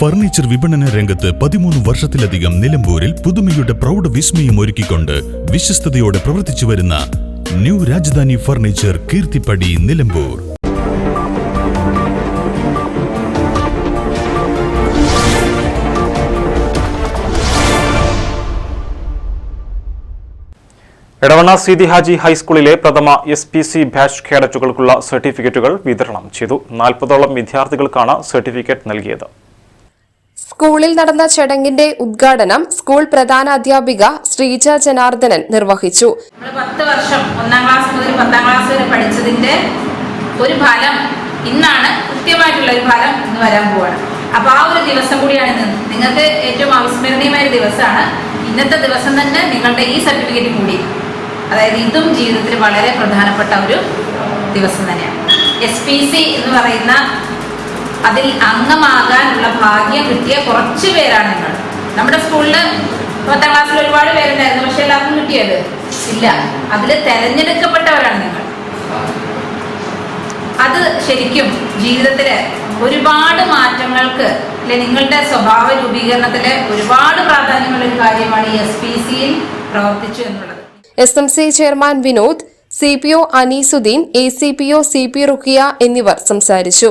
Furniture വിപണന രംഗത്ത് പതിമൂന്ന് വർഷത്തിലധികം നിലമ്പൂരിൽ പുതുമയുടെ പ്രൗഢ വിസ്മയം ഒരുക്കിക്കൊണ്ട് വിശ്വസ്തയോടെ പ്രവർത്തിച്ചു വരുന്ന ന്യൂ രാജധാനി ഫർണിച്ചർ കീർത്തിപ്പടി നിലമ്പൂർ. എടവണ്ണ സീതി ഹാജി ഹൈസ്കൂളിലെ പ്രഥമ എസ് പി സി ബാച്ച് കേഡറ്റുകൾക്കുള്ള സർട്ടിഫിക്കറ്റുകൾ വിതരണം ചെയ്തു. നാൽപ്പതോളം വിദ്യാർത്ഥികൾക്കാണ് സർട്ടിഫിക്കറ്റ് നൽകിയത്. സ്കൂളിൽ നടന്ന ചടങ്ങിന്റെ ഉദ്ഘാടനം സ്കൂൾ പ്രധാന അധ്യാപിക ശ്രീജ ജനാർദ്ദനൻ നിർവഹിച്ചു. പത്ത് വർഷം ഒന്നാം ക്ലാസ് മുതൽ പത്താം ക്ലാസ് വരെ പഠിച്ചതിന്റെ ഒരു ഫലം ഇന്നാണ്. കൃത്യമായിട്ടുള്ള ഒരു ഫലം ഇന്ന് വരാൻ പോവാണ്. അപ്പൊ ആ ഒരു ദിവസം കൂടിയാണ് ഇന്ന്. നിങ്ങൾക്ക് ഏറ്റവും അവിസ്മരണീയമായ ഒരു ദിവസമാണ്. ഇന്നത്തെ ദിവസം തന്നെ നിങ്ങളുടെ ഈ സർട്ടിഫിക്കറ്റ് കൂടി. അതായത് ഇതും ജീവിതത്തിൽ വളരെ പ്രധാനപ്പെട്ട ഒരു ദിവസം തന്നെയാണ്. എസ് എന്ന് പറയുന്ന അതിൽ അംഗമാകാനുള്ള ഭാഗ്യം കിട്ടിയ കുറച്ച് പേരാണ് നിങ്ങൾ നമ്മുടെ സ്കൂളിൽ പത്താം ക്ലാസ്സിൽ ഒരുപാട് പേരുണ്ടായിരുന്നു പക്ഷെ എല്ലാവർക്കും കിട്ടിയത് ഇല്ല. അതിൽ തെരഞ്ഞെടുക്കപ്പെട്ടവരാണ് നിങ്ങൾ അത് ശരിക്കും ജീവിതത്തിൽ ഒരുപാട് മാറ്റങ്ങൾക്ക് അല്ലെ നിങ്ങളുടെ സ്വഭാവ രൂപീകരണത്തിൽ ഒരുപാട് പ്രാധാന്യമുള്ള ഒരു കാര്യമാണ് എസ് പി സിയിൽ പ്രവർത്തിച്ചു എന്നുള്ളത്. S M C chairman Vinod C P O Aneesuddin A C P O C P Rukkiya എന്നിവർ സംസാരിച്ചു.